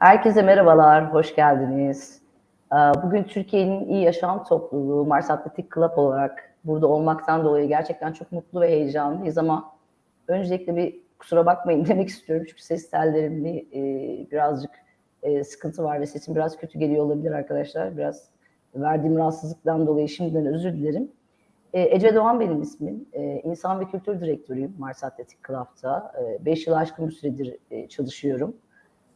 Herkese merhabalar, hoş geldiniz. Ee, Bugün Türkiye'nin iyi yaşam topluluğu Mars Atletik Club olarak burada olmaktan dolayı gerçekten çok mutlu ve heyecanlıyız ama öncelikle bir kusura bakmayın demek istiyorum çünkü ses tellerimde e, birazcık e, sıkıntı var ve sesim biraz kötü geliyor olabilir arkadaşlar. Biraz verdiğim rahatsızlıktan dolayı şimdiden özür dilerim. E, Ece Doğan benim ismim. İnsan ve Kültür Direktörüyüm Mars Atletik Club'da. 5 yıl aşkın bir süredir çalışıyorum.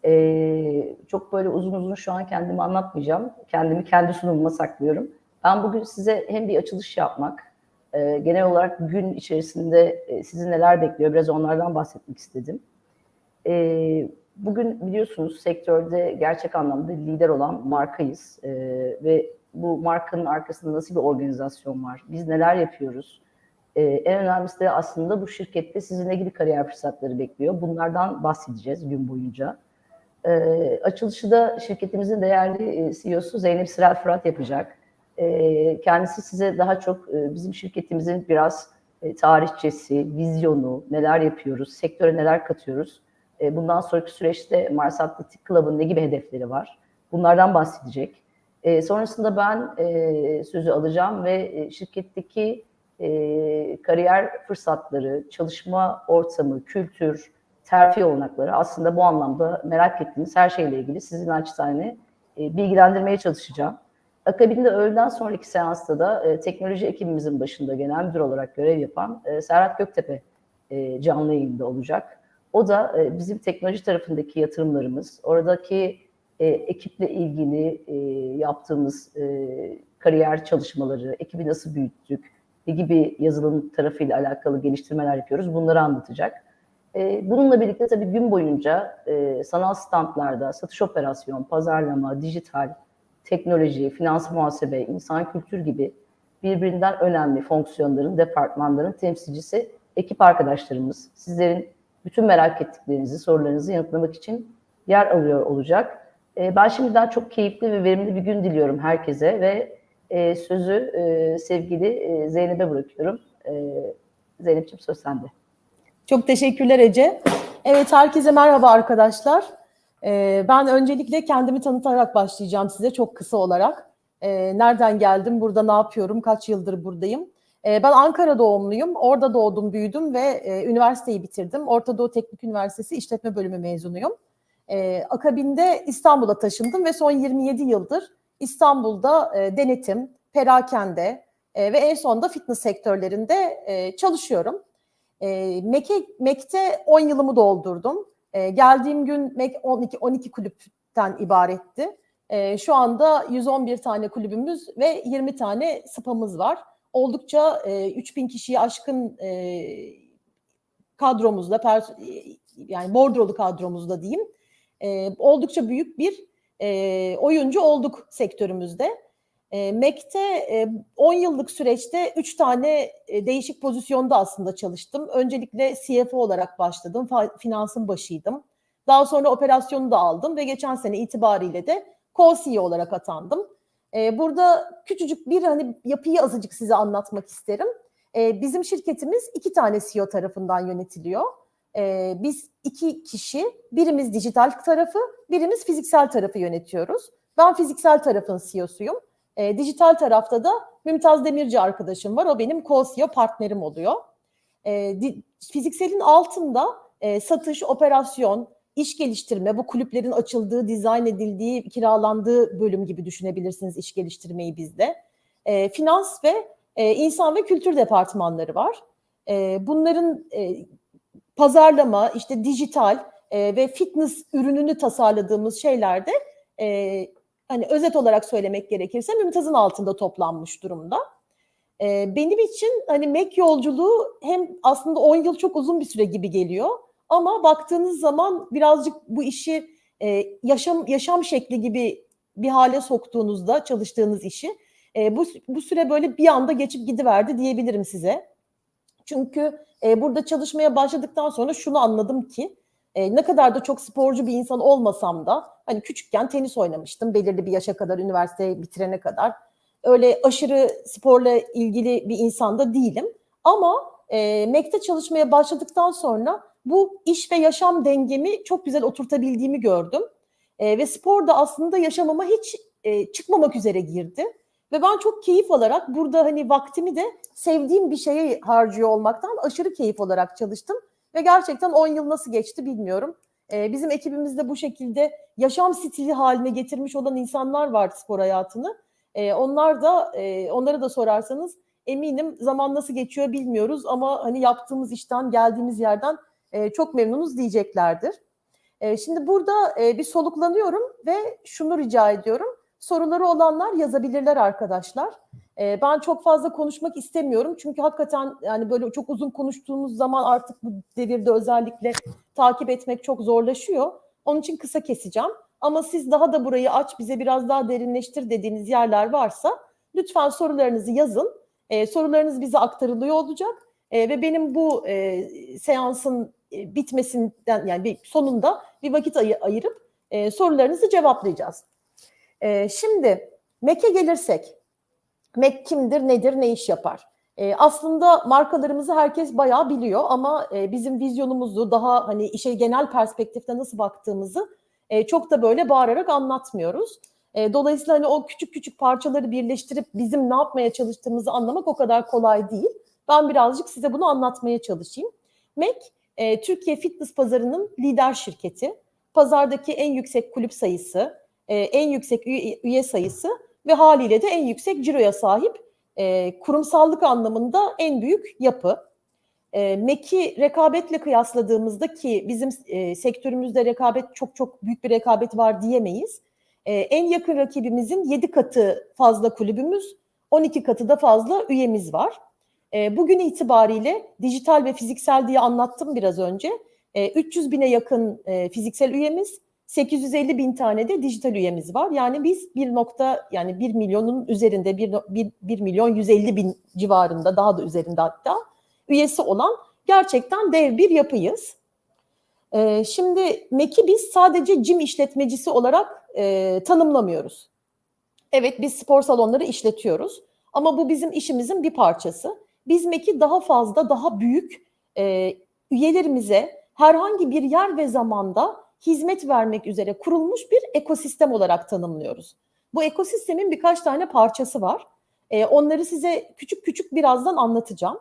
Ee, çok böyle uzun uzun şu an kendimi anlatmayacağım. Kendimi kendi sunumuma saklıyorum. Ben bugün size hem bir açılış yapmak, e, genel olarak gün içerisinde e, sizi neler bekliyor biraz onlardan bahsetmek istedim. E, bugün biliyorsunuz sektörde gerçek anlamda lider olan markayız e, ve bu markanın arkasında nasıl bir organizasyon var, biz neler yapıyoruz, ee, en önemlisi de aslında bu şirkette sizi ne gibi kariyer fırsatları bekliyor. Bunlardan bahsedeceğiz gün boyunca. Ee, açılışı da şirketimizin değerli CEO'su Zeynep Sirel Fırat yapacak. Ee, kendisi size daha çok e, bizim şirketimizin biraz e, tarihçesi, vizyonu, neler yapıyoruz, sektöre neler katıyoruz. E, bundan sonraki süreçte Mars Atletik Club'ın ne gibi hedefleri var? Bunlardan bahsedecek. E, sonrasında ben e, sözü alacağım ve e, şirketteki e, kariyer fırsatları, çalışma ortamı, kültür, terfi olanakları aslında bu anlamda merak ettiğiniz her şeyle ilgili sizin açtane e, bilgilendirmeye çalışacağım. Akabinde öğleden sonraki seansta da e, teknoloji ekibimizin başında genel müdür olarak görev yapan e, Serhat Göktepe e, canlı yayında olacak. O da bizim teknoloji tarafındaki yatırımlarımız, oradaki ekiple ilgili yaptığımız kariyer çalışmaları, ekibi nasıl büyüttük, ne gibi yazılım tarafıyla alakalı geliştirmeler yapıyoruz bunları anlatacak. Ee, bununla birlikte tabii gün boyunca e, sanal standlarda satış operasyon, pazarlama, dijital, teknoloji, finans muhasebe, insan kültür gibi birbirinden önemli fonksiyonların, departmanların temsilcisi ekip arkadaşlarımız sizlerin bütün merak ettiklerinizi, sorularınızı yanıtlamak için yer alıyor olacak. Ee, ben şimdiden çok keyifli ve verimli bir gün diliyorum herkese ve e, sözü e, sevgili Zeynep'e bırakıyorum. Zeynep'ciğim söz sende. Çok teşekkürler Ece. Evet herkese merhaba arkadaşlar. Ee, ben öncelikle kendimi tanıtarak başlayacağım size çok kısa olarak. Ee, nereden geldim, burada ne yapıyorum, kaç yıldır buradayım. Ee, ben Ankara doğumluyum. Orada doğdum, büyüdüm ve e, üniversiteyi bitirdim. Orta Doğu Teknik Üniversitesi İşletme Bölümü mezunuyum. Ee, akabinde İstanbul'a taşındım ve son 27 yıldır İstanbul'da e, denetim, perakende e, ve en sonunda fitness sektörlerinde e, çalışıyorum. E, Mac'e, Mac'te 10 yılımı doldurdum. E, geldiğim gün Mac 12, 12 kulüpten ibaretti. E, şu anda 111 tane kulübümüz ve 20 tane spamız var. Oldukça e, 3000 kişiyi aşkın e, kadromuzda, pers- yani bordrolu kadromuzda diyeyim. E, oldukça büyük bir e, oyuncu olduk sektörümüzde. E, MEC'te e, 10 yıllık süreçte 3 tane e, değişik pozisyonda aslında çalıştım. Öncelikle CFO olarak başladım, finansın başıydım. Daha sonra operasyonu da aldım ve geçen sene itibariyle de co-CEO olarak atandım. E, burada küçücük bir hani yapıyı azıcık size anlatmak isterim. E, bizim şirketimiz iki tane CEO tarafından yönetiliyor. E, biz iki kişi, birimiz dijital tarafı, birimiz fiziksel tarafı yönetiyoruz. Ben fiziksel tarafın CEO'suyum. E, dijital tarafta da Mümtaz Demirci arkadaşım var. O benim co-CEO partnerim oluyor. E, di, fizikselin altında e, satış, operasyon, iş geliştirme, bu kulüplerin açıldığı, dizayn edildiği, kiralandığı bölüm gibi düşünebilirsiniz iş geliştirmeyi bizde. E, finans ve e, insan ve kültür departmanları var. E, bunların e, pazarlama, işte dijital e, ve fitness ürününü tasarladığımız şeylerde e, hani özet olarak söylemek gerekirse Mümtaz'ın altında toplanmış durumda. E, benim için hani Mek yolculuğu hem aslında 10 yıl çok uzun bir süre gibi geliyor ama baktığınız zaman birazcık bu işi e, yaşam yaşam şekli gibi bir hale soktuğunuzda çalıştığınız işi e, bu bu süre böyle bir anda geçip gidiverdi diyebilirim size. Çünkü e, burada çalışmaya başladıktan sonra şunu anladım ki e, ne kadar da çok sporcu bir insan olmasam da hani küçükken tenis oynamıştım belirli bir yaşa kadar üniversiteyi bitirene kadar. Öyle aşırı sporla ilgili bir insan da değilim. Ama e, MEC'te çalışmaya başladıktan sonra bu iş ve yaşam dengemi çok güzel oturtabildiğimi gördüm. E, ve spor da aslında yaşamama hiç e, çıkmamak üzere girdi. Ve ben çok keyif alarak burada hani vaktimi de sevdiğim bir şeye harcıyor olmaktan aşırı keyif olarak çalıştım. Ve gerçekten 10 yıl nasıl geçti bilmiyorum. E, bizim ekibimizde bu şekilde yaşam stili haline getirmiş olan insanlar var spor hayatını. E, onlar da e, onlara da sorarsanız eminim zaman nasıl geçiyor bilmiyoruz ama hani yaptığımız işten geldiğimiz yerden e, çok memnunuz diyeceklerdir. E, şimdi burada e, bir soluklanıyorum ve şunu rica ediyorum. Soruları olanlar yazabilirler arkadaşlar. E, ben çok fazla konuşmak istemiyorum çünkü hakikaten yani böyle çok uzun konuştuğumuz zaman artık bu devirde özellikle takip etmek çok zorlaşıyor. Onun için kısa keseceğim. Ama siz daha da burayı aç bize biraz daha derinleştir dediğiniz yerler varsa lütfen sorularınızı yazın. E, sorularınız bize aktarılıyor olacak e, ve benim bu e, seansın e, bitmesinden yani bir sonunda bir vakit ayı, ayırıp e, sorularınızı cevaplayacağız. E, şimdi MEK'e gelirsek, MEK kimdir, nedir, ne iş yapar? E, aslında markalarımızı herkes bayağı biliyor ama e, bizim vizyonumuzu daha hani işe genel perspektifte nasıl baktığımızı e, çok da böyle bağırarak anlatmıyoruz. E, dolayısıyla hani o küçük küçük parçaları birleştirip bizim ne yapmaya çalıştığımızı anlamak o kadar kolay değil. Ben birazcık size bunu anlatmaya çalışayım. MEK, e, Türkiye fitness pazarının lider şirketi. Pazardaki en yüksek kulüp sayısı, e, en yüksek üye, üye sayısı ve haliyle de en yüksek ciroya sahip e, kurumsallık anlamında en büyük yapı. E, MEK'i rekabetle kıyasladığımızda ki bizim e, sektörümüzde rekabet çok çok büyük bir rekabet var diyemeyiz. E, en yakın rakibimizin 7 katı fazla kulübümüz, 12 katı da fazla üyemiz var. E, bugün itibariyle dijital ve fiziksel diye anlattım biraz önce. E, 300 bine yakın e, fiziksel üyemiz, 850 bin tane de dijital üyemiz var. Yani biz bir nokta yani 1 milyonun üzerinde 1, 1, 1 milyon 150 bin civarında daha da üzerinde hatta üyesi olan gerçekten dev bir yapıyız. Ee, şimdi MEK'i biz sadece cim işletmecisi olarak e, tanımlamıyoruz. Evet biz spor salonları işletiyoruz ama bu bizim işimizin bir parçası. Biz MEK'i daha fazla, daha büyük e, üyelerimize herhangi bir yer ve zamanda hizmet vermek üzere kurulmuş bir ekosistem olarak tanımlıyoruz. Bu ekosistemin birkaç tane parçası var. E, onları size küçük küçük birazdan anlatacağım.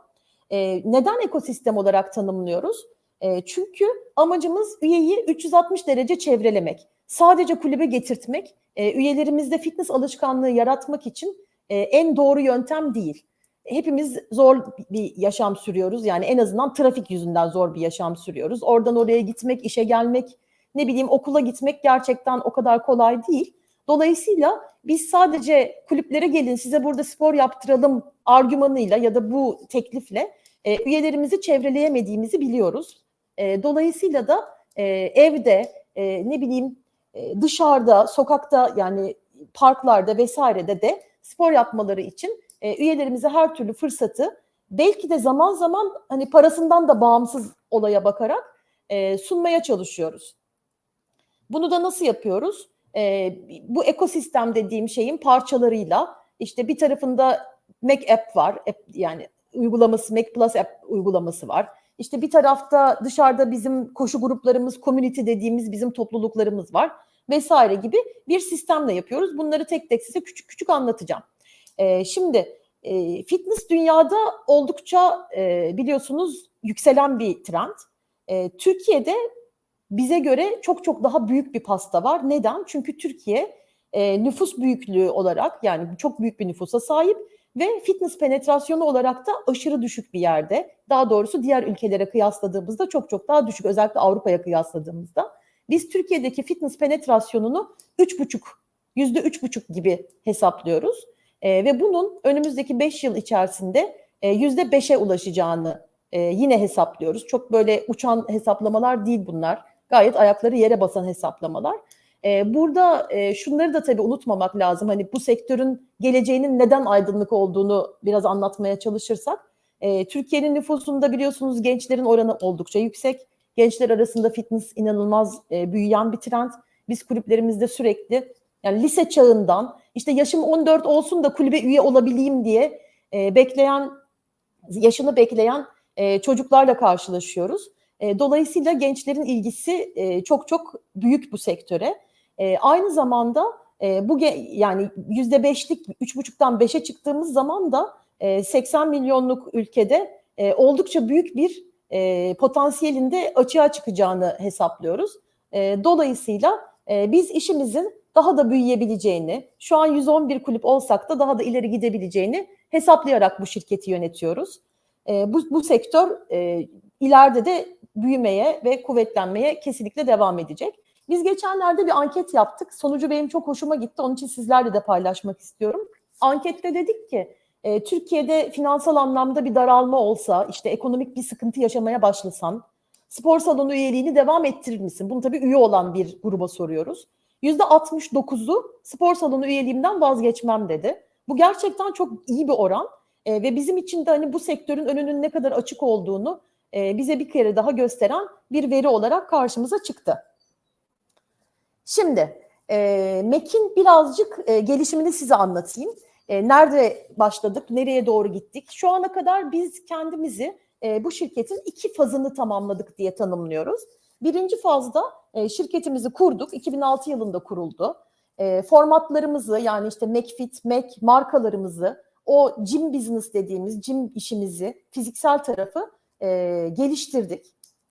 E, neden ekosistem olarak tanımlıyoruz? E, çünkü amacımız üyeyi 360 derece çevrelemek. Sadece kulübe getirtmek, e, üyelerimizde fitness alışkanlığı yaratmak için e, en doğru yöntem değil. Hepimiz zor bir yaşam sürüyoruz. Yani en azından trafik yüzünden zor bir yaşam sürüyoruz. Oradan oraya gitmek, işe gelmek, ne bileyim okula gitmek gerçekten o kadar kolay değil. Dolayısıyla biz sadece kulüplere gelin size burada spor yaptıralım argümanıyla ya da bu teklifle e, üyelerimizi çevreleyemediğimizi biliyoruz. E, dolayısıyla da e, evde e, ne bileyim e, dışarıda, sokakta yani parklarda vesairede de spor yapmaları için e, üyelerimize her türlü fırsatı belki de zaman zaman hani parasından da bağımsız olaya bakarak e, sunmaya çalışıyoruz. Bunu da nasıl yapıyoruz? E, bu ekosistem dediğim şeyin parçalarıyla işte bir tarafında Mac App var. App, yani uygulaması Mac Plus App uygulaması var. İşte bir tarafta dışarıda bizim koşu gruplarımız, community dediğimiz bizim topluluklarımız var vesaire gibi bir sistemle yapıyoruz. Bunları tek tek size küçük küçük anlatacağım. E, şimdi e, fitness dünyada oldukça e, biliyorsunuz yükselen bir trend. E, Türkiye'de bize göre çok çok daha büyük bir pasta var. Neden? Çünkü Türkiye e, nüfus büyüklüğü olarak yani çok büyük bir nüfusa sahip ve fitness penetrasyonu olarak da aşırı düşük bir yerde. Daha doğrusu diğer ülkelere kıyasladığımızda çok çok daha düşük özellikle Avrupa'ya kıyasladığımızda. Biz Türkiye'deki fitness penetrasyonunu 3,5 yüzde üç buçuk gibi hesaplıyoruz. E, ve bunun önümüzdeki 5 yıl içerisinde e, yüzde 5'e ulaşacağını e, yine hesaplıyoruz. Çok böyle uçan hesaplamalar değil bunlar. Gayet ayakları yere basan hesaplamalar. E, burada e, şunları da tabii unutmamak lazım. Hani bu sektörün geleceğinin neden aydınlık olduğunu biraz anlatmaya çalışırsak. E, Türkiye'nin nüfusunda biliyorsunuz gençlerin oranı oldukça yüksek. Gençler arasında fitness inanılmaz e, büyüyen bir trend. Biz kulüplerimizde sürekli yani lise çağından işte yaşım 14 olsun da kulübe üye olabileyim diye e, bekleyen yaşını bekleyen e, çocuklarla karşılaşıyoruz. E, dolayısıyla gençlerin ilgisi e, çok çok büyük bu sektöre. E, aynı zamanda bu yani yüzde beşlik, üç buçuktan beşe çıktığımız zaman da e, 80 milyonluk ülkede oldukça büyük bir potansiyelinde açığa çıkacağını hesaplıyoruz. Dolayısıyla biz işimizin daha da büyüyebileceğini, şu an 111 kulüp olsak da daha da ileri gidebileceğini hesaplayarak bu şirketi yönetiyoruz. Bu, bu sektör e, ileride de büyümeye ve kuvvetlenmeye kesinlikle devam edecek. Biz geçenlerde bir anket yaptık. Sonucu benim çok hoşuma gitti. Onun için sizlerle de paylaşmak istiyorum. Ankette dedik ki e, Türkiye'de finansal anlamda bir daralma olsa, işte ekonomik bir sıkıntı yaşamaya başlasan, spor salonu üyeliğini devam ettirir misin? Bunu tabii üye olan bir gruba soruyoruz. %69'u spor salonu üyeliğimden vazgeçmem dedi. Bu gerçekten çok iyi bir oran e, ve bizim için de hani bu sektörün önünün ne kadar açık olduğunu e, bize bir kere daha gösteren bir veri olarak karşımıza çıktı. Şimdi e, MEK'in birazcık e, gelişimini size anlatayım. E, nerede başladık, nereye doğru gittik? Şu ana kadar biz kendimizi e, bu şirketin iki fazını tamamladık diye tanımlıyoruz. Birinci fazda e, şirketimizi kurduk. 2006 yılında kuruldu. E, formatlarımızı yani işte McFit, Mac markalarımızı, o gym business dediğimiz gym işimizi, fiziksel tarafı e, geliştirdik.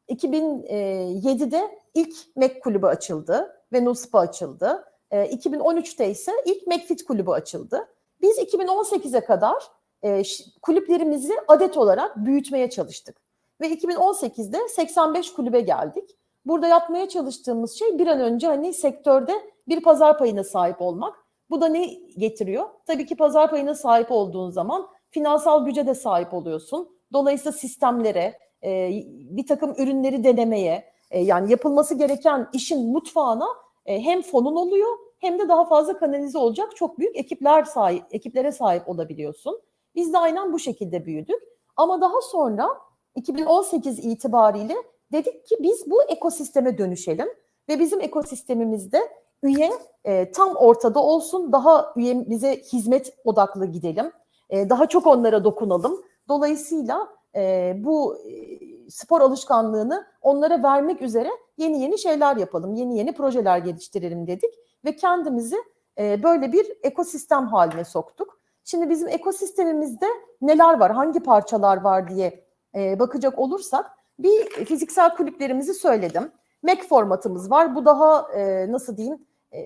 2007'de ilk Mac kulübü açıldı ve Nuspa açıldı. E, 2013'te ise ilk McFit kulübü açıldı. Biz 2018'e kadar e, kulüplerimizi adet olarak büyütmeye çalıştık. Ve 2018'de 85 kulübe geldik. Burada yapmaya çalıştığımız şey bir an önce hani sektörde bir pazar payına sahip olmak. Bu da ne getiriyor? Tabii ki pazar payına sahip olduğun zaman finansal güce de sahip oluyorsun. Dolayısıyla sistemlere, e, bir takım ürünleri denemeye, e, yani yapılması gereken işin mutfağına e, hem fonun oluyor hem de daha fazla kanalize olacak çok büyük ekipler sahip, ekiplere sahip olabiliyorsun. Biz de aynen bu şekilde büyüdük. Ama daha sonra 2018 itibariyle dedik ki biz bu ekosisteme dönüşelim ve bizim ekosistemimizde üye e, tam ortada olsun, daha üye bize hizmet odaklı gidelim, e, daha çok onlara dokunalım. Dolayısıyla e, bu e, spor alışkanlığını onlara vermek üzere yeni yeni şeyler yapalım, yeni yeni projeler geliştirelim dedik ve kendimizi e, böyle bir ekosistem haline soktuk. Şimdi bizim ekosistemimizde neler var, hangi parçalar var diye e, bakacak olursak bir fiziksel kulüplerimizi söyledim. Mac formatımız var. Bu daha e, nasıl diyeyim e,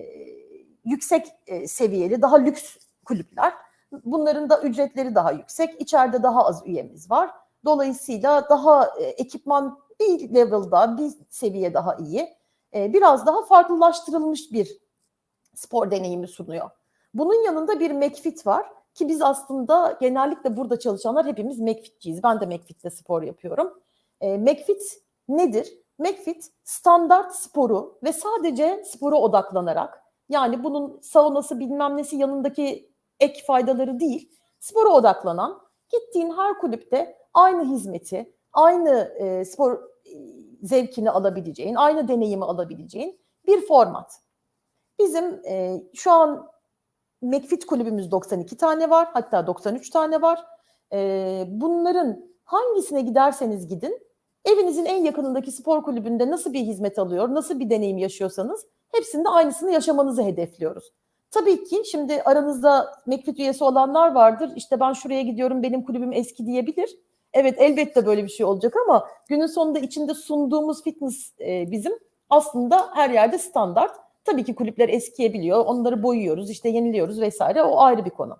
yüksek e, seviyeli, daha lüks kulüpler. Bunların da ücretleri daha yüksek. İçeride daha az üyemiz var. Dolayısıyla daha e, ekipman bir level'da, bir seviye daha iyi. E, biraz daha farklılaştırılmış bir spor deneyimi sunuyor. Bunun yanında bir McFit var ki biz aslında genellikle burada çalışanlar hepimiz McFit'ciyiz. Ben de McFit'te spor yapıyorum. E, McFit nedir? McFit standart sporu ve sadece spora odaklanarak yani bunun saunası bilmem nesi yanındaki ek faydaları değil spora odaklanan gittiğin her kulüpte aynı hizmeti, aynı e, spor e, zevkini alabileceğin, aynı deneyimi alabileceğin bir format. Bizim e, şu an McFit kulübümüz 92 tane var, hatta 93 tane var. E, bunların hangisine giderseniz gidin, evinizin en yakınındaki spor kulübünde nasıl bir hizmet alıyor, nasıl bir deneyim yaşıyorsanız hepsinde aynısını yaşamanızı hedefliyoruz. Tabii ki şimdi aranızda McFit üyesi olanlar vardır. İşte ben şuraya gidiyorum, benim kulübüm eski diyebilir. Evet elbette böyle bir şey olacak ama günün sonunda içinde sunduğumuz fitness e, bizim aslında her yerde standart. Tabii ki kulüpler eskiyebiliyor. Onları boyuyoruz, işte yeniliyoruz vesaire. O ayrı bir konu.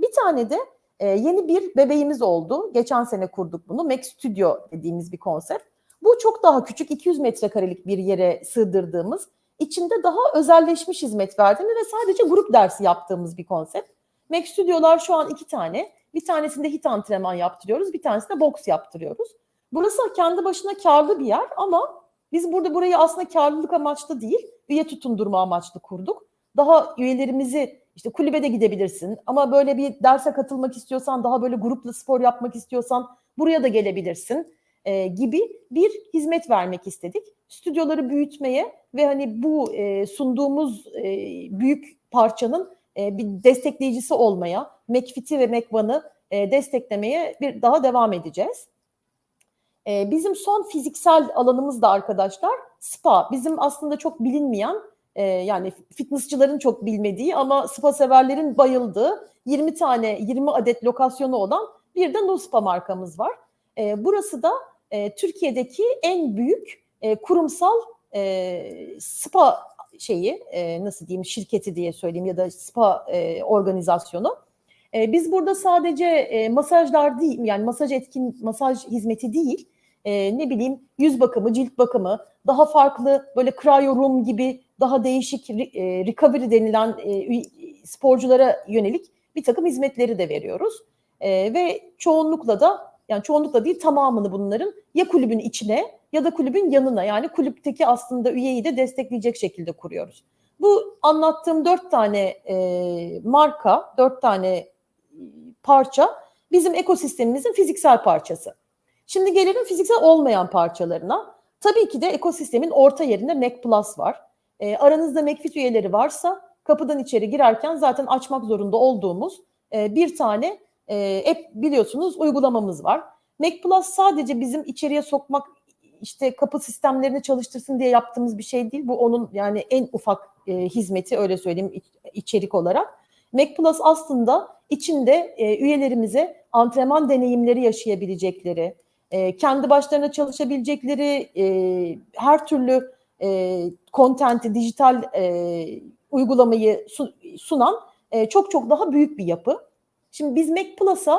Bir tane de e, yeni bir bebeğimiz oldu. Geçen sene kurduk bunu. Mac Studio dediğimiz bir konsept. Bu çok daha küçük 200 metrekarelik bir yere sığdırdığımız, içinde daha özelleşmiş hizmet verdiğimiz ve sadece grup dersi yaptığımız bir konsept. Mac Studio'lar şu an iki tane. Bir tanesinde hit antrenman yaptırıyoruz, bir tanesinde boks yaptırıyoruz. Burası kendi başına karlı bir yer ama biz burada burayı aslında karlılık amaçlı değil, üye tutundurma amaçlı kurduk. Daha üyelerimizi işte kulübede gidebilirsin ama böyle bir derse katılmak istiyorsan, daha böyle grupla spor yapmak istiyorsan buraya da gelebilirsin e, gibi bir hizmet vermek istedik. Stüdyoları büyütmeye ve hani bu e, sunduğumuz e, büyük parçanın e, bir destekleyicisi olmaya, McFit'i ve McOne'ı e, desteklemeye bir daha devam edeceğiz. E, bizim son fiziksel alanımız da arkadaşlar spa. Bizim aslında çok bilinmeyen e, yani fitnessçıların çok bilmediği ama spa severlerin bayıldığı 20 tane 20 adet lokasyonu olan bir de Nuspa markamız var. E, burası da e, Türkiye'deki en büyük e, kurumsal e, spa şeyi e, nasıl diyeyim şirketi diye söyleyeyim ya da spa e, organizasyonu. E, biz burada sadece e, masajlar değil yani masaj etkin masaj hizmeti değil e, ne bileyim yüz bakımı, cilt bakımı, daha farklı böyle cryo room gibi daha değişik e, recovery denilen e, sporculara yönelik bir takım hizmetleri de veriyoruz. E, ve çoğunlukla da yani çoğunlukla değil tamamını bunların ya kulübün içine ya da kulübün yanına yani kulüpteki aslında üyeyi de destekleyecek şekilde kuruyoruz. Bu anlattığım dört tane e, marka, dört tane parça bizim ekosistemimizin fiziksel parçası. Şimdi gelelim fiziksel olmayan parçalarına. Tabii ki de ekosistemin orta yerinde Mac Plus var. E, aranızda McFit üyeleri varsa kapıdan içeri girerken zaten açmak zorunda olduğumuz e, bir tane e, app biliyorsunuz uygulamamız var. Mac Plus sadece bizim içeriye sokmak işte kapı sistemlerini çalıştırsın diye yaptığımız bir şey değil. Bu onun yani en ufak e, hizmeti öyle söyleyeyim içerik olarak. Mac Plus aslında içinde e, üyelerimize antrenman deneyimleri yaşayabilecekleri, e, kendi başlarına çalışabilecekleri e, her türlü e, kontenti, dijital e, uygulamayı sunan e, çok çok daha büyük bir yapı. Şimdi biz Mac Plus'a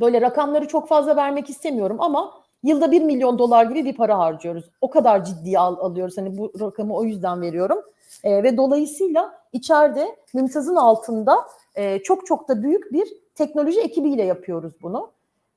böyle rakamları çok fazla vermek istemiyorum ama yılda 1 milyon dolar gibi bir para harcıyoruz. O kadar ciddiye al, alıyoruz. Hani bu rakamı o yüzden veriyorum. E, ve dolayısıyla içeride Mümtaz'ın altında e, çok çok da büyük bir teknoloji ekibiyle yapıyoruz bunu.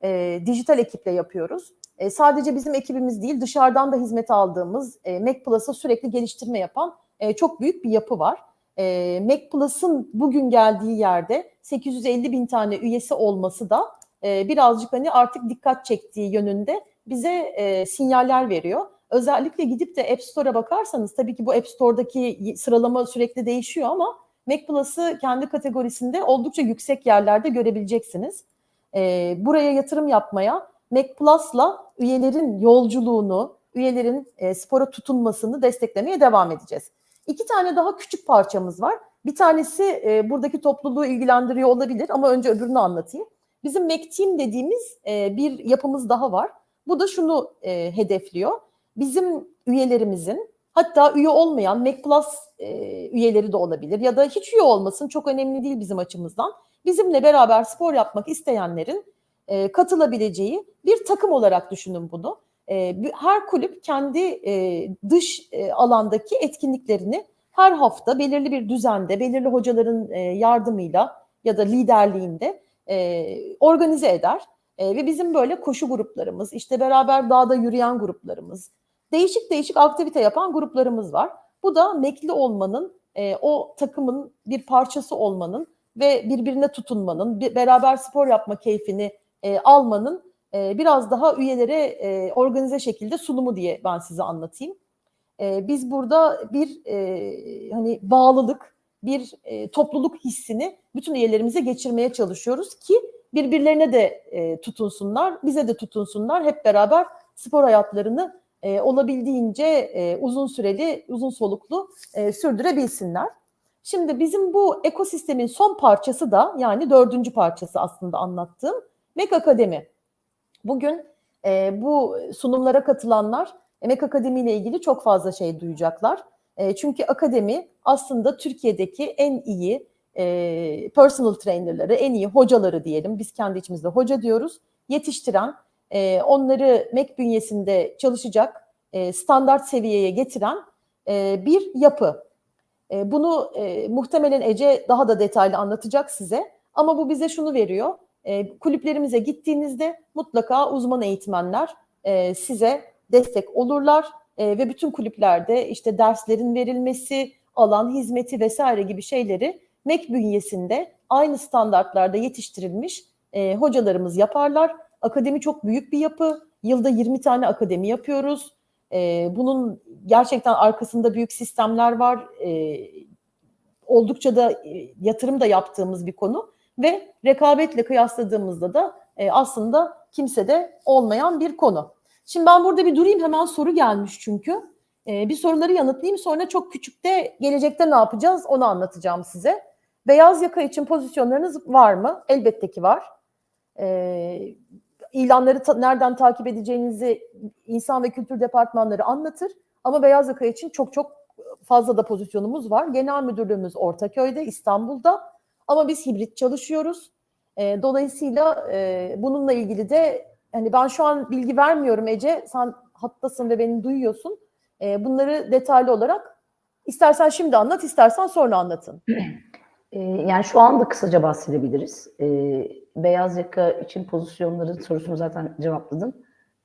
E, dijital ekiple yapıyoruz. E, sadece bizim ekibimiz değil dışarıdan da hizmet aldığımız e, Mac Plus'a sürekli geliştirme yapan e, çok büyük bir yapı var. E, Mac Plus'ın bugün geldiği yerde 850 bin tane üyesi olması da e, birazcık hani artık dikkat çektiği yönünde bize e, sinyaller veriyor. Özellikle gidip de App Store'a bakarsanız tabii ki bu App Store'daki sıralama sürekli değişiyor ama Mac Plus'ı kendi kategorisinde oldukça yüksek yerlerde görebileceksiniz. E, buraya yatırım yapmaya Mac Plus'la üyelerin yolculuğunu, üyelerin e, spora tutunmasını desteklemeye devam edeceğiz. İki tane daha küçük parçamız var. Bir tanesi e, buradaki topluluğu ilgilendiriyor olabilir ama önce öbürünü anlatayım. Bizim Team dediğimiz e, bir yapımız daha var. Bu da şunu e, hedefliyor. Bizim üyelerimizin hatta üye olmayan Mac Plus e, üyeleri de olabilir ya da hiç üye olmasın çok önemli değil bizim açımızdan. Bizimle beraber spor yapmak isteyenlerin e, katılabileceği bir takım olarak düşünün bunu. E, her kulüp kendi e, dış e, alandaki etkinliklerini her hafta belirli bir düzende, belirli hocaların e, yardımıyla ya da liderliğinde organize eder. Ve bizim böyle koşu gruplarımız, işte beraber dağda yürüyen gruplarımız, değişik değişik aktivite yapan gruplarımız var. Bu da mekli olmanın, o takımın bir parçası olmanın ve birbirine tutunmanın, beraber spor yapma keyfini almanın e, biraz daha üyelere e, organize şekilde sunumu diye ben size anlatayım. E, biz burada bir e, hani bağlılık, bir e, topluluk hissini bütün üyelerimize geçirmeye çalışıyoruz ki birbirlerine de e, tutunsunlar, bize de tutunsunlar. Hep beraber spor hayatlarını e, olabildiğince e, uzun süreli, uzun soluklu e, sürdürebilsinler. Şimdi bizim bu ekosistemin son parçası da yani dördüncü parçası aslında anlattığım Mek Akademi. Bugün e, bu sunumlara katılanlar Emek Akademi ile ilgili çok fazla şey duyacaklar. E, çünkü akademi aslında Türkiye'deki en iyi e, personal trainerları, en iyi hocaları diyelim. Biz kendi içimizde hoca diyoruz. Yetiştiren, e, onları MEK bünyesinde çalışacak, e, standart seviyeye getiren e, bir yapı. E, bunu e, muhtemelen Ece daha da detaylı anlatacak size. Ama bu bize şunu veriyor. E, kulüplerimize gittiğinizde mutlaka uzman eğitmenler e, size destek olurlar e, ve bütün kulüplerde işte derslerin verilmesi, alan hizmeti vesaire gibi şeyleri MEK bünyesinde aynı standartlarda yetiştirilmiş e, hocalarımız yaparlar. Akademi çok büyük bir yapı. Yılda 20 tane akademi yapıyoruz. E, bunun gerçekten arkasında büyük sistemler var. E, oldukça da e, yatırım da yaptığımız bir konu ve rekabetle kıyasladığımızda da e, aslında kimsede olmayan bir konu. Şimdi ben burada bir durayım hemen soru gelmiş çünkü. E, bir soruları yanıtlayayım sonra çok küçükte gelecekte ne yapacağız onu anlatacağım size. Beyaz yaka için pozisyonlarınız var mı? Elbette ki var. E, ilanları ta- nereden takip edeceğinizi insan ve kültür departmanları anlatır. Ama beyaz yaka için çok çok fazla da pozisyonumuz var. Genel müdürlüğümüz Ortaköy'de, İstanbul'da. Ama biz hibrit çalışıyoruz. E, dolayısıyla e, bununla ilgili de hani ben şu an bilgi vermiyorum Ece. Sen hattasın ve beni duyuyorsun. E, bunları detaylı olarak istersen şimdi anlat, istersen sonra anlatın. Ee, Yani şu anda kısaca bahsedebiliriz. Ee, Beyaz yaka için pozisyonların sorusunu zaten cevapladım.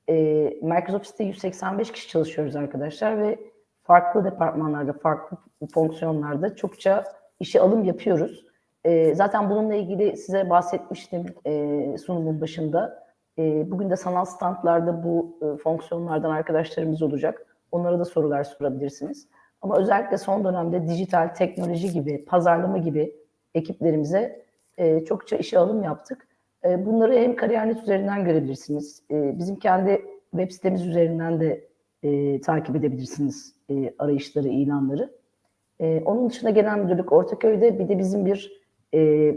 Ee, Merkez ofiste 185 kişi çalışıyoruz arkadaşlar ve farklı departmanlarda, farklı fonksiyonlarda çokça işe alım yapıyoruz. Ee, Zaten bununla ilgili size bahsetmiştim e, sunumun başında. Ee, Bugün de sanal standlarda bu e, fonksiyonlardan arkadaşlarımız olacak. Onlara da sorular sorabilirsiniz. Ama özellikle son dönemde dijital teknoloji gibi, pazarlama gibi ekiplerimize e, çokça işe alım yaptık. E, bunları hem Kariyer.net üzerinden görebilirsiniz. E, bizim kendi web sitemiz üzerinden de e, takip edebilirsiniz e, arayışları, ilanları. E, onun dışında Genel Müdürlük Ortaköy'de bir de bizim bir e,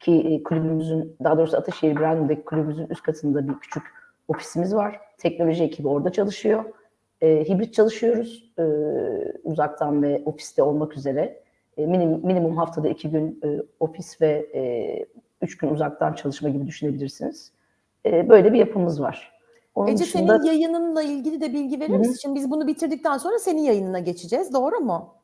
ki e, kulübümüzün, daha doğrusu Ataşehir Brandum'daki kulübümüzün üst katında bir küçük ofisimiz var. Teknoloji ekibi orada çalışıyor. E, hibrit çalışıyoruz e, uzaktan ve ofiste olmak üzere. E, minim, minimum haftada iki gün e, ofis ve e, üç gün uzaktan çalışma gibi düşünebilirsiniz. E, böyle bir yapımız var. Onun Ece dışında, senin yayınınla ilgili de bilgi verir misin? Şimdi biz bunu bitirdikten sonra senin yayınına geçeceğiz. Doğru mu?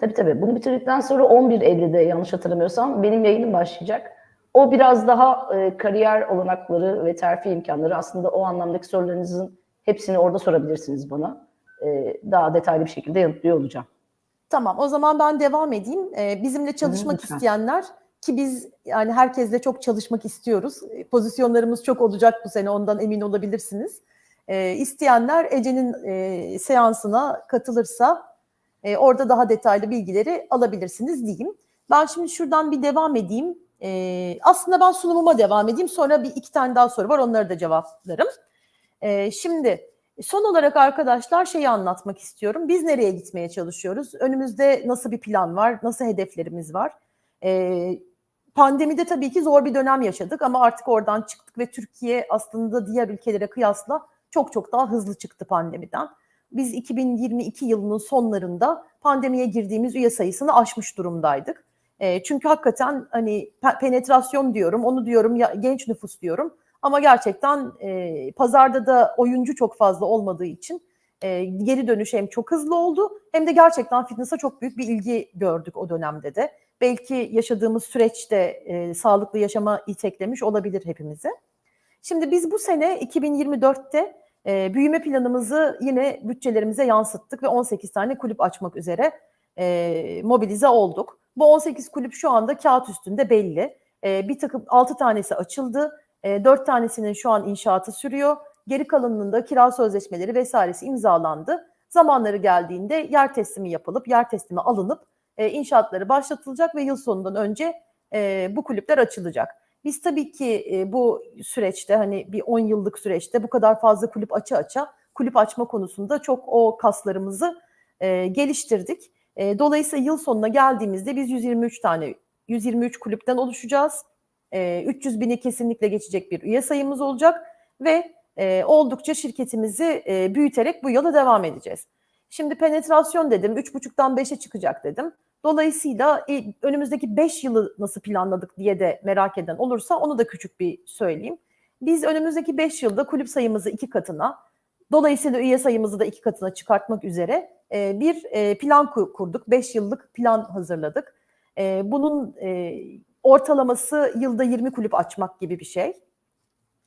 Tabii tabii bunu bitirdikten sonra 11.50'de yanlış hatırlamıyorsam benim yayınım başlayacak. O biraz daha e, kariyer olanakları ve terfi imkanları aslında o anlamdaki sorularınızın hepsini orada sorabilirsiniz bana. E, daha detaylı bir şekilde yanıtlıyor olacağım. Tamam o zaman ben devam edeyim. Ee, bizimle çalışmak lütfen. isteyenler ki biz yani herkesle çok çalışmak istiyoruz. Ee, Pozisyonlarımız çok olacak bu sene ondan emin olabilirsiniz. Ee, isteyenler Ece'nin e, seansına katılırsa e, orada daha detaylı bilgileri alabilirsiniz diyeyim. Ben şimdi şuradan bir devam edeyim. Ee, aslında ben sunumuma devam edeyim. Sonra bir iki tane daha soru var onları da cevaplarım. Ee, şimdi Son olarak arkadaşlar şeyi anlatmak istiyorum. Biz nereye gitmeye çalışıyoruz? Önümüzde nasıl bir plan var? Nasıl hedeflerimiz var? Ee, pandemide tabii ki zor bir dönem yaşadık ama artık oradan çıktık ve Türkiye aslında diğer ülkelere kıyasla çok çok daha hızlı çıktı pandemiden. Biz 2022 yılının sonlarında pandemiye girdiğimiz üye sayısını aşmış durumdaydık. Ee, çünkü hakikaten hani pe- penetrasyon diyorum, onu diyorum, ya, genç nüfus diyorum. Ama gerçekten e, pazarda da oyuncu çok fazla olmadığı için e, geri dönüş hem çok hızlı oldu hem de gerçekten fitness'a çok büyük bir ilgi gördük o dönemde de. Belki yaşadığımız süreçte e, sağlıklı yaşama iteklemiş olabilir hepimizi. Şimdi biz bu sene 2024'te e, büyüme planımızı yine bütçelerimize yansıttık ve 18 tane kulüp açmak üzere e, mobilize olduk. Bu 18 kulüp şu anda kağıt üstünde belli. E, bir takım 6 tanesi açıldı. E, dört tanesinin şu an inşaatı sürüyor. Geri kalanının da kira sözleşmeleri vesairesi imzalandı. Zamanları geldiğinde yer teslimi yapılıp, yer teslimi alınıp e, inşaatları başlatılacak ve yıl sonundan önce e, bu kulüpler açılacak. Biz tabii ki e, bu süreçte hani bir 10 yıllık süreçte bu kadar fazla kulüp açı aça kulüp açma konusunda çok o kaslarımızı e, geliştirdik. E, dolayısıyla yıl sonuna geldiğimizde biz 123 tane 123 kulüpten oluşacağız. E, 300 bini kesinlikle geçecek bir üye sayımız olacak ve e, oldukça şirketimizi e, büyüterek bu yola devam edeceğiz. Şimdi penetrasyon dedim, 3,5'tan 5'e çıkacak dedim. Dolayısıyla e, önümüzdeki 5 yılı nasıl planladık diye de merak eden olursa onu da küçük bir söyleyeyim. Biz önümüzdeki 5 yılda kulüp sayımızı iki katına, dolayısıyla üye sayımızı da iki katına çıkartmak üzere e, bir e, plan ku- kurduk. 5 yıllık plan hazırladık. Bunun ortalaması yılda 20 kulüp açmak gibi bir şey.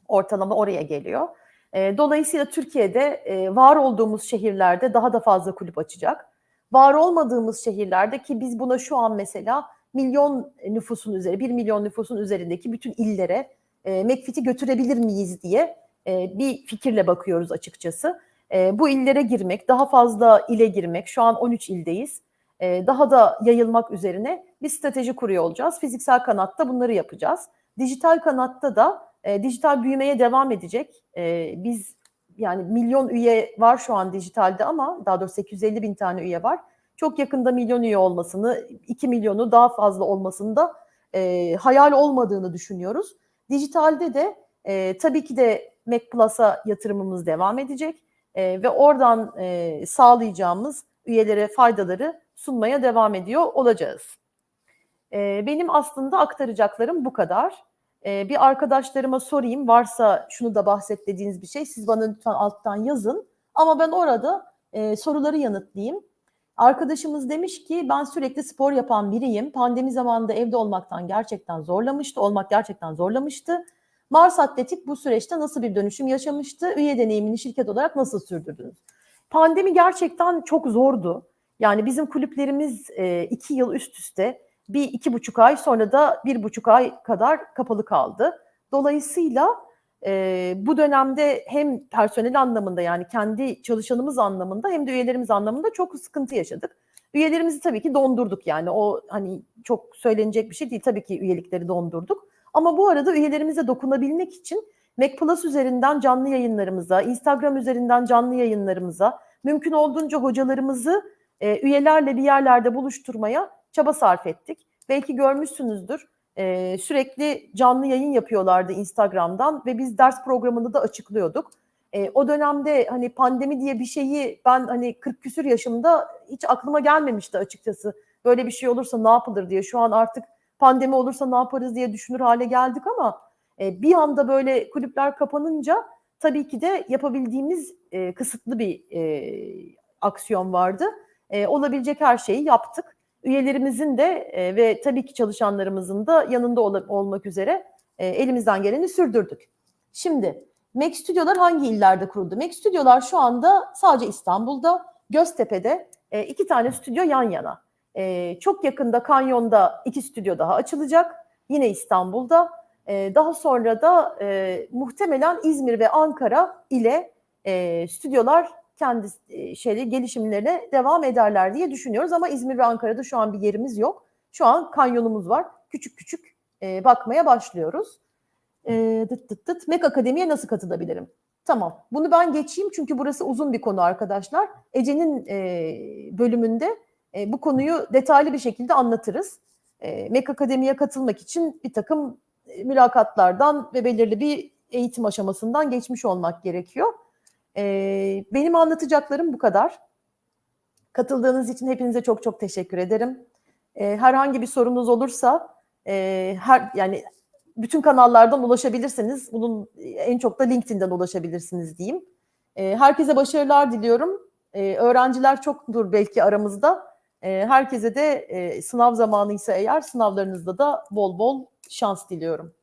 Ortalama oraya geliyor. Dolayısıyla Türkiye'de var olduğumuz şehirlerde daha da fazla kulüp açacak. Var olmadığımız şehirlerde ki biz buna şu an mesela milyon nüfusun üzeri, 1 milyon nüfusun üzerindeki bütün illere e, McFit'i götürebilir miyiz diye e, bir fikirle bakıyoruz açıkçası. E, bu illere girmek, daha fazla ile girmek, şu an 13 ildeyiz. E, daha da yayılmak üzerine bir strateji kuruyor olacağız. Fiziksel kanatta bunları yapacağız. Dijital kanatta da e, dijital büyümeye devam edecek. E, biz yani milyon üye var şu an dijitalde ama daha doğrusu 850 bin tane üye var. Çok yakında milyon üye olmasını, 2 milyonu daha fazla olmasını da e, hayal olmadığını düşünüyoruz. Dijitalde de e, tabii ki de Mac Plus'a yatırımımız devam edecek e, ve oradan e, sağlayacağımız üyelere faydaları sunmaya devam ediyor olacağız. E, benim aslında aktaracaklarım bu kadar. E, bir arkadaşlarıma sorayım varsa şunu da bahset dediğiniz bir şey siz bana lütfen alttan yazın. Ama ben orada e, soruları yanıtlayayım. Arkadaşımız demiş ki ben sürekli spor yapan biriyim. Pandemi zamanında evde olmaktan gerçekten zorlamıştı. Olmak gerçekten zorlamıştı. Mars Atletik bu süreçte nasıl bir dönüşüm yaşamıştı? Üye deneyimini şirket olarak nasıl sürdürdünüz? Pandemi gerçekten çok zordu. Yani bizim kulüplerimiz e, iki yıl üst üste bir iki buçuk ay sonra da bir buçuk ay kadar kapalı kaldı. Dolayısıyla e, bu dönemde hem personel anlamında yani kendi çalışanımız anlamında hem de üyelerimiz anlamında çok sıkıntı yaşadık. Üyelerimizi tabii ki dondurduk yani o hani çok söylenecek bir şey değil tabii ki üyelikleri dondurduk. Ama bu arada üyelerimize dokunabilmek için Mac Plus üzerinden canlı yayınlarımıza, Instagram üzerinden canlı yayınlarımıza, mümkün olduğunca hocalarımızı e, üyelerle bir yerlerde buluşturmaya çaba sarf ettik. Belki görmüşsünüzdür. e, sürekli canlı yayın yapıyorlardı Instagram'dan ve biz ders programını da açıklıyorduk. E, o dönemde hani pandemi diye bir şeyi ben hani 40 küsür yaşımda hiç aklıma gelmemişti açıkçası. Böyle bir şey olursa ne yapılır diye. Şu an artık pandemi olursa ne yaparız diye düşünür hale geldik ama e, bir anda böyle kulüpler kapanınca tabii ki de yapabildiğimiz e, kısıtlı bir e, aksiyon vardı. E, olabilecek her şeyi yaptık. Üyelerimizin de e, ve tabii ki çalışanlarımızın da yanında ol- olmak üzere e, elimizden geleni sürdürdük. Şimdi Mac Stüdyolar hangi illerde kuruldu? Mac Stüdyolar şu anda sadece İstanbul'da, Göztepe'de e, iki tane stüdyo yan yana. E, çok yakında Kanyon'da iki stüdyo daha açılacak. Yine İstanbul'da. E, daha sonra da e, muhtemelen İzmir ve Ankara ile e, stüdyolar kendi e, şeyleri gelişimlerine devam ederler diye düşünüyoruz. Ama İzmir ve Ankara'da şu an bir yerimiz yok. Şu an kanyonumuz var. Küçük küçük e, bakmaya başlıyoruz. E, dıt dıt dıt. Mek Akademi'ye nasıl katılabilirim? Tamam. Bunu ben geçeyim çünkü burası uzun bir konu arkadaşlar. Ece'nin e, bölümünde e, bu konuyu detaylı bir şekilde anlatırız. E, Mek Akademi'ye katılmak için bir takım mülakatlardan ve belirli bir eğitim aşamasından geçmiş olmak gerekiyor. E, benim anlatacaklarım bu kadar. Katıldığınız için hepinize çok çok teşekkür ederim. E, herhangi bir sorunuz olursa e, her yani bütün kanallardan ulaşabilirsiniz. Bunun en çok da LinkedIn'den ulaşabilirsiniz diyeyim. E, herkese başarılar diliyorum. E, öğrenciler çoktur belki aramızda. E, herkese de e, sınav zamanıysa eğer sınavlarınızda da bol bol şans diliyorum.